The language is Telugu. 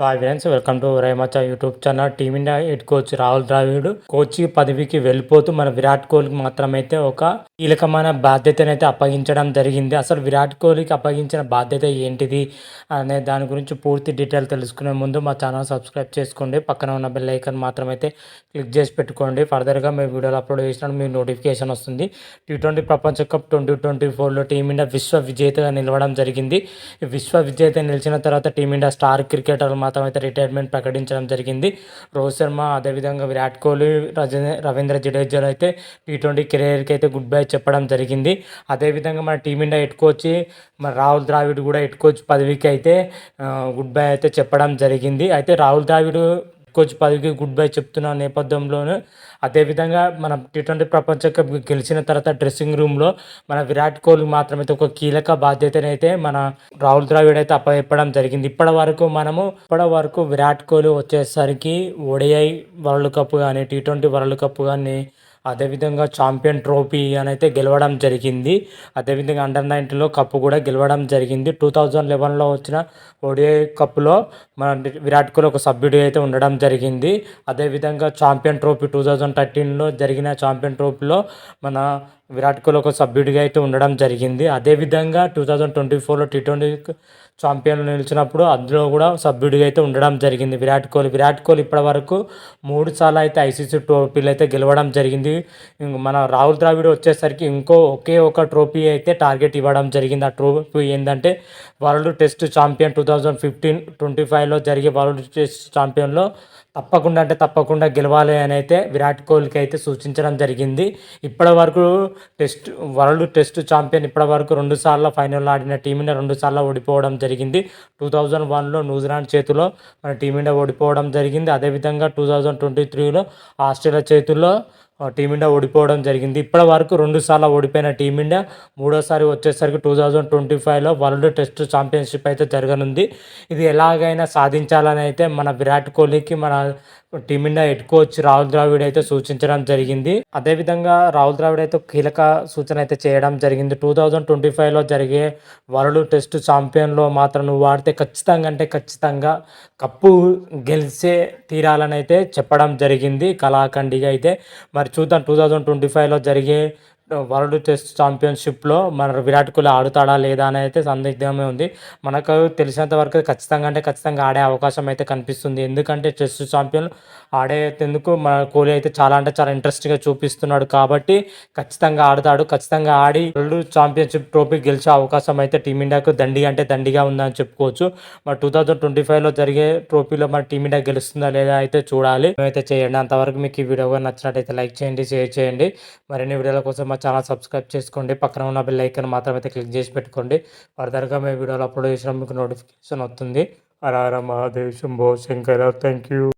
Hi friends welcome to రైమచ YouTube channel team India head coach Rahul Dravid coach పదవికి వెళ్ళిపోతూ మన విరాట్ కోహ్లీకి మాత్రమైతే ఒక కీలకమైన బాధ్యతను అయితే అప్పగించడం జరిగింది. అసలు విరాట్ కోహ్లీకి అప్పగించిన బాధ్యత ఏంటిది అనే దాని గురించి పూర్తి డీటెయిల్ తెలుసుకునే ముందు మా ఛానల్ సబ్స్క్రైబ్ చేసుకోండి. పక్కన ఉన్న బెల్ ఐకన్ మాత్రమైతే క్లిక్ చేసి పెట్టుకోండి. ఫర్దర్గా మేము వీడియోలు అప్లోడ్ చేసినప్పుడు మీకు నోటిఫికేషన్ వస్తుంది. టీ ట్వంటీ ప్రపంచ కప్ ట్వంటీ ట్వంటీ ఫోర్లో టీమిండియా విశ్వ విజేతగా నిలవడం జరిగింది. విశ్వ విజేత నిలిచిన తర్వాత టీమిండియా స్టార్ క్రికెటర్లు మాత్రం అయితే రిటైర్మెంట్ ప్రకటించడం జరిగింది. రోహిత్ శర్మ అదేవిధంగా విరాట్ కోహ్లీ రజ- రవీంద్ర జడేజాలు అయితే టీ ట్వంటీ కెరీర్కి అయితే గుడ్ బై చెప్పడం జరిగింది. అదేవిధంగా మన టీమిండియా హెడ్ కోచ్ మన రాహుల్ ద్రావిడ్ కూడా హెడ్ కోచ్ పదవికి అయితే గుడ్ బై అయితే చెప్పడం జరిగింది. అయితే రాహుల్ ద్రావిడ్ కోచ్ పదవికి గుడ్ బై చెప్తున్న నేపథ్యంలోనూ అదేవిధంగా మన టీ ట్వంటీ ప్రపంచ కప్ గెలిచిన తర్వాత డ్రెస్సింగ్ రూమ్లో మన విరాట్ కోహ్లీ మాత్రమైతే ఒక కీలక బాధ్యతనైతే మన రాహుల్ ద్రావిడ్ అయితే అప్పచెప్పడం జరిగింది. ఇప్పటి వరకు మనము ఇప్పటి వరకు విరాట్ కోహ్లీ వచ్చేసరికి ఓడిఐ వరల్డ్ కప్ కానీ టీ ట్వంటీ వరల్డ్ కప్ కానీ అదేవిధంగా ఛాంపియన్ ట్రోఫీ అని అయితే గెలవడం జరిగింది. అదేవిధంగా అండర్ నైన్టీన్లో కప్పు కూడా గెలవడం జరిగింది. టూ థౌజండ్ లెవెన్లో వచ్చిన ఓడిఐ కప్లో మన విరాట్ కోహ్లీ ఒక సభ్యుడిగా అయితే ఉండడం జరిగింది. అదేవిధంగా ఛాంపియన్ ట్రోఫీ టూ థౌజండ్ థర్టీన్లో జరిగిన ఛాంపియన్ ట్రోఫీలో మన విరాట్ కోహ్లీ ఒక సభ్యుడిగా అయితే ఉండడం జరిగింది. అదేవిధంగా టూ థౌజండ్ ట్వంటీ ఫోర్లో టీ ట్వంటీ ఛాంపియన్ నిలిచినప్పుడు అందులో కూడా సభ్యుడిగా అయితే ఉండడం జరిగింది విరాట్ కోహ్లీ. విరాట్ కోహ్లీ ఇప్పటి వరకు మూడు సార్లు అయితే ఐసీసీ ట్రోఫీలు అయితే గెలవడం జరిగింది. ఇంక మన రాహుల్ ద్రావిడ్ వచ్చేసరికి ఇంకో ఒకే ఒక ట్రోఫీ అయితే టార్గెట్ ఇవ్వడం జరిగింది. ఆ ట్రోఫీ ఏంటంటే world test champion two thousand fifteen twenty ఫైవ్లో జరిగే వరల్డ్ టెస్ట్ ఛాంపియన్లో తప్పకుండా అంటే తప్పకుండా గెలవాలి అని అయితే విరాట్ కోహ్లీకి అయితే సూచించడం జరిగింది. ఇప్పటి వరకు టెస్ట్ వరల్డ్ టెస్ట్ ఛాంపియన్ ఇప్పటి వరకు రెండు సార్లు ఫైనల్ ఆడిన టీమిండియా రెండు సార్లు ఓడిపోవడం జరిగింది. టూ థౌజండ్ వన్లో న్యూజిలాండ్ చేతిలో మన టీమిండియా ఓడిపోవడం జరిగింది. అదేవిధంగా టూ థౌజండ్ ట్వంటీ త్రీలో ఆస్ట్రేలియా చేతుల్లో టీమిండియా ఓడిపోవడం జరిగింది. ఇప్పటి వరకు రెండుసార్లు ఓడిపోయిన టీమిండియా మూడోసారి వచ్చేసరికి టూ థౌజండ్ ట్వంటీ ఫైవ్లో వరల్డ్ టెస్ట్ ఛాంపియన్షిప్ అయితే జరగనుంది. ఇది ఎలాగైనా సాధించాలని అయితే మన విరాట్ కోహ్లీకి మన team India head coach Rahul Dravid అయితే సూచించడం జరిగింది. అదేవిధంగా రాహుల్ ద్రావిడ్ అయితే కీలక సూచన అయితే చేయడం జరిగింది. టూ థౌజండ్ ట్వంటీ ఫైవ్లో జరిగే వరల్డ్ టెస్ట్ ఛాంపియన్లో మాత్రం నువ్వు ఆడితే ఖచ్చితంగా అంటే ఖచ్చితంగా కప్పు గెలిచే తీరాలని అయితే చెప్పడం జరిగింది. కళాఖండిగా అయితే. మరి చూద్దాం టూ థౌజండ్ ట్వంటీ ఫైవ్లో జరిగే వరల్డ్ టెస్ట్ ఛాంపియన్షిప్లో మన విరాట్ కోహ్లీ ఆడుతాడా లేదా అని అయితే సందిగ్ధమే ఉంది. మనకు తెలిసినంత వరకు ఖచ్చితంగా అంటే ఖచ్చితంగా ఆడే అవకాశం అయితే కనిపిస్తుంది. ఎందుకంటే టెస్ట్ ఛాంపియన్ ఆడేందుకు మన కోహ్లీ అయితే చాలా అంటే చాలా ఇంట్రెస్ట్గా చూపిస్తున్నాడు కాబట్టి ఖచ్చితంగా ఆడతాడు. ఖచ్చితంగా ఆడి వరల్డ్ ఛాంపియన్షిప్ ట్రోఫీ గెలిచే అవకాశం అయితే టీమిండియాకు దండిగా అంటే దండిగా ఉందని చెప్పుకోవచ్చు. మరి టూ థౌజండ్ ట్వంటీ ఫైవ్లో జరిగే ట్రోఫీలో మన టీమిండియా గెలుస్తుందా లేదా అయితే చూడాలి. అయితే చేయండి. అంతవరకు మీకు ఈ వీడియో నచ్చినట్టయితే లైక్ చేయండి షేర్ చేయండి. మరిన్ని వీడియోల కోసం మా ఛానల్ సబ్స్క్రైబ్ చేసుకోండి. పక్కన ఉన్న బెల్ ఐకన్ మాత్రం అయితే క్లిక్ చేసి పెట్టుకోండి. ఫర్దర్గా మేము వీడియోలు అప్లోడ్ చేసినా మీకు నోటిఫికేషన్ వస్తుంది. హర మహాదేవ్ శంభో శంకర. Thank you